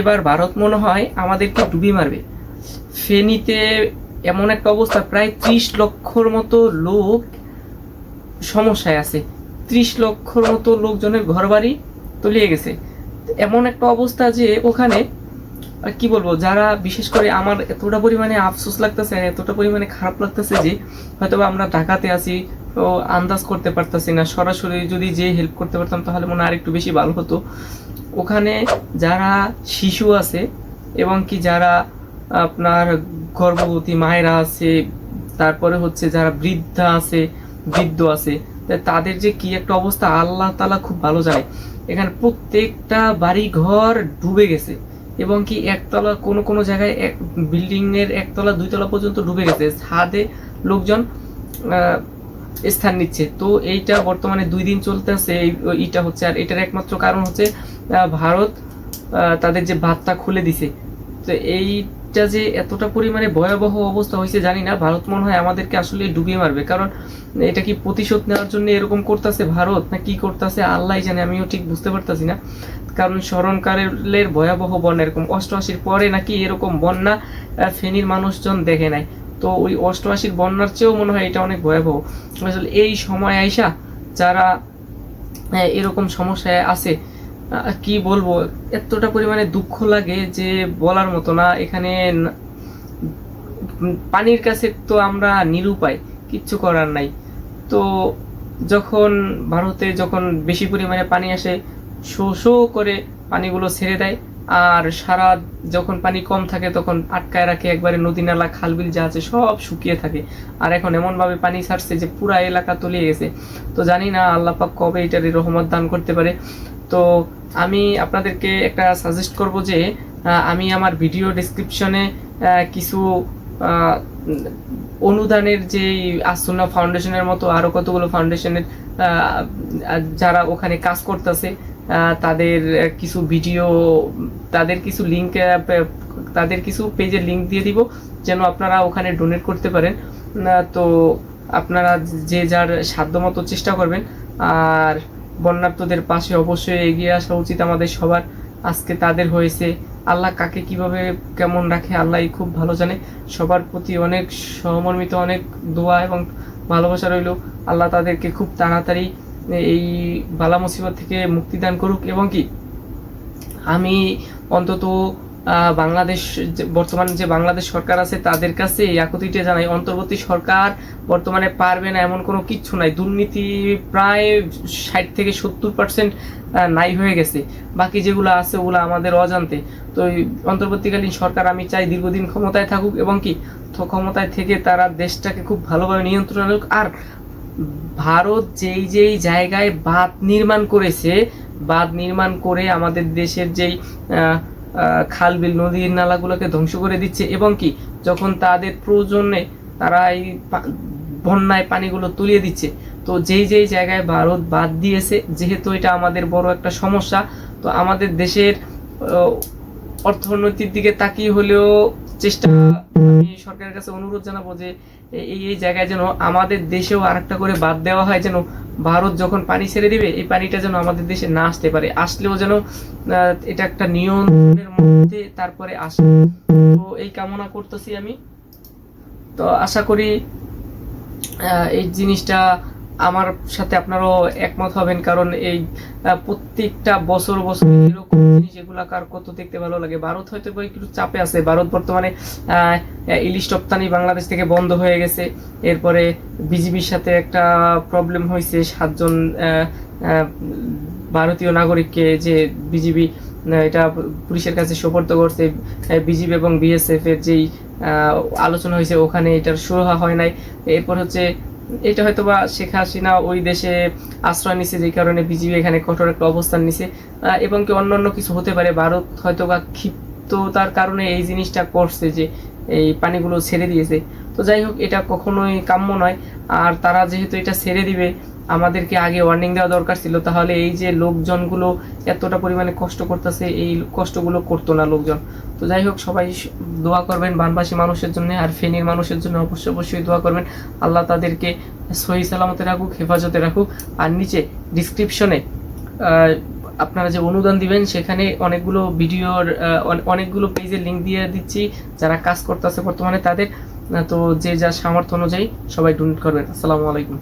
এবার ভারত মনে হয় আমাদেরকে ডুবি মারবে। ফেনীতে এমন একটা অবস্থা, প্রায় ত্রিশ লক্ষর মতো লোক সমস্যায় আছে। ত্রিশ লক্ষর মতো লোকজনের ঘরবাড়ি তলিয়ে গেছে। এমন একটা অবস্থা যে ওখানে কি বলব, যারা বিশেষ করে আমার এতটা পরিমাণে আফসোস লাগতেছে, এতটা পরিমাণে খারাপ লাগতেছে যে হয়তো আমরা ঢাকাতে আছি তো আন্দাজ করতে পারতাছি না। সরাসরি যদি যে হেল্প করতে পারতাম, তাহলে মনে হয় আরেকটু বেশি ভালো হতো। ওখানে যারা শিশু আছে এবং কি যারা আপনার গর্ভবতী মায়েরা আছে, তারপরে হচ্ছে যারা বৃদ্ধা আছে, বৃদ্ধ আছে তাদের যে কি একটা অবস্থা আল্লাহ তালা খুব ভালো জানে। এখানে প্রত্যেকটা বাড়ি ঘর ডুবে গেছে এবং কি একতলা কোনো কোনো জায়গায় এক বিল্ডিং এর একতলা দুইতলা পর্যন্ত ডুবে গেছে। ছাদে লোকজন স্থান নিচ্ছে। তো এইটা বর্তমানে দুই দিন চলতেছে এইটা হচ্ছে আর এটার একমাত্র কারণ হচ্ছে ভারত তাদের যে বাঁধটা খুলে দিছে। তো এইটা যে এতটা পরিমাণে ভয়াবহ অবস্থা হয়েছে জানি না, ভারত মনে হয় আমাদেরকে আসলে ডুবিয়ে মারবে। কারণ এটা কি প্রতিশোধ নেওয়ার জন্য এরকম করতেছে ভারত, না কি করতেছে আল্লাহ জানে, আমিও ঠিক বুঝতে পারতাছি না। কারণ স্মরণকালের ভয়াবহ বন্যা এরকম, অষ্টআশির পরে নাকি এরকম বন্যা ফেনীর মানুষজন দেখে নাই। তো ওই অষ্টআশির বন্যার চেয়েও মনে হয় এটা অনেক ভয়াবহ। আসলে এই সময় আইসা যারা এরকম সমস্যায় আছে কি বলব? এতটা পরিমাণে দুঃখ লাগে যে বলার মতো না। এখানে পানির কাছে তো আমরা নিরুপায়, কিচ্ছু করার নাই। তো যখন ভারতে যখন বেশি পরিমাণে পানি আসে শো শো করে পানিগুলো ছেড়ে দেয় আর সারা যখন পানি কম থাকে তখন আটকায় রাখে, একবারে নদী নালা, খালবিল যা আছে সব শুকিয়ে থাকে। আর এখন এমনভাবে পানি ছাড়ছে যে পুরা এলাকা তলিয়ে গেছে। তো জানি না আল্লাহ পাক কবে এটার রহমত দান করতে পারে। তো আমি আপনাদেরকে একটা সাজেস্ট করব যে আমি আমার ভিডিও ডিসক্রিপশনে কিছু অনুদানের যে আসুনা ফাউন্ডেশনের মতো আরও কতগুলো ফাউন্ডেশনের যারা ওখানে কাজ করতেছে তাদের কিছু ভিডিও তাদের কিছু লিঙ্ক তাদের কিছু পেজের লিঙ্ক দিয়ে দিব, যেন আপনারা ওখানে ডোনেট করতে পারেন। তো আপনারা যে যার সাধ্যমতো চেষ্টা করবেন, আর বন্যার্থদের পাশে অবশ্যই এগিয়ে আসা উচিত আমাদের সবার। আজকে তাদের হয়েছে। আল্লাহ কাকে কীভাবে কেমন রাখে আল্লাহ খুব ভালো জানে। সবার প্রতি অনেক সমর্মিত অনেক দোয়া এবং ভালোবাসা রইল। আল্লাহ তাদেরকে খুব তাড়াতাড়ি এই বালা মুসিবত থেকে মুক্তিদান করুক এবং কি, আমি অন্তত বাংলাদেশ বর্তমান যে বাংলাদেশ সরকার আছে, তাদের কাছে এই জানাই, অন্তর্বর্তী সরকার বর্তমানে পারবে না এমন কোনো কিচ্ছু নাই। দুর্নীতি প্রায় ষাট থেকে সত্তর পার্সেন্ট নাই হয়ে গেছে। বাকি যেগুলো আছে, ওগুলো আমাদের অজান্তে। তো অন্তর্বর্তীকালীন সরকার আমি চাই দীর্ঘদিন ক্ষমতায় থাকুক এবং কি ক্ষমতায় থেকে তারা দেশটাকে খুব ভালোভাবে নিয়ন্ত্রণ রাখুক। আর ভারত যেই যেই জায়গায় বাঁধ নির্মাণ করেছে, বাঁধ নির্মাণ করে আমাদের দেশের যেই খাল বিল, নদীর নালাগুলোকে ধ্বংস করে দিচ্ছে। এবং কি, যখন তাদের প্রয়োজনে তারা এই বন্যায় পানিগুলো তুলিয়ে দিচ্ছে। তো যেই যেই জায়গায় ভারত বাদ দিয়েছে, যেহেতু এটা আমাদের বড় একটা সমস্যা, তো আমাদের দেশের অর্থনৈতিক দিকে তাকিয়ে হলেও চেষ্টা আমি সরকারের কাছে অনুরোধ জানাব যে এই- এই জায়গায় যেন আমাদের দেশেও আরেকটা করে বাদ দেওয়া হয় যেন ভারত যখন পানি ছেড়ে দিবে এই পানিটা যেন আমাদের দেশে না আসতে পারে। আসলেও যেন এটা একটা নিয়ন্ত্রণের মধ্যে তারপরে আসে। তো এই কামনা করতেছি আমি। তো আশা করি আহ, এই জিনিসটা আমার সাথে আপনারাও একমত হবেন কারণ এই প্রত্যেকটা বছর বছর এরকম জিনিস এগুলা কার কত দেখতে ভালো লাগে। ভারত হয়তো একটু চাপে আছে। ভারত বর্তমানে ইলিশ রপ্তানি বাংলাদেশ থেকে বন্ধ হয়ে গেছে। এরপরে বিজিবির সাথে একটা প্রবলেম হয়েছে। সাতজন ভারতীয় নাগরিককে যে বিজিবি এটা পুলিশের কাছে সোপর্দ করছে। বিজিবি এবং বিএসএফ এর যেই আহ, আলোচনা হয়েছে ওখানে এটার সুরাহা হয় নাই। এরপর হচ্ছে এটা হয়তো বা শেখ হাসিনা ওই দেশে আশ্রয় নিছে, যে কারণে বিজিবি এখানে কঠোর একটা অবস্থান নিছে। এবং কি অন্যান্য কিছু হতে পারে, ভারত হয়তো বা ক্ষিপ্ততার কারণে এই জিনিসটা করছে যে এই পানিগুলো ছেড়ে দিয়েছে। তো যাই হোক, এটা কখনোই কাম্য নয়। আর তারা যেহেতু এটা ছেড়ে দিবে আমাদেরকে আগে ওয়ার্নিং দেওয়া দরকার ছিল, তাহলে এই যে লোকজনগুলো এতটা পরিমাণে কষ্ট করতেছে, এই কষ্টগুলো করতো না লোকজন। তো যাই হোক, সবাই দোয়া করবেন বানবাসী মানুষের জন্য আর ফেনীর মানুষের জন্য অবশ্যই অবশ্যই দোয়া করবেন। আল্লাহ তাদেরকে সহি সালামতে রাখুক, হেফাজতে রাখুক। আর নিচে ডিসক্রিপশনে আপনারা যে অনুদান দিবেন, সেখানে অনেকগুলো ভিডিওর অনেকগুলো পেজের লিঙ্ক দিয়ে দিচ্ছি। যারা কাজ করতেছে বর্তমানে তাদের তো যে যা সামর্থ্য অনুযায়ী সবাই ডোনেট করবেন। আসসালামু আলাইকুম।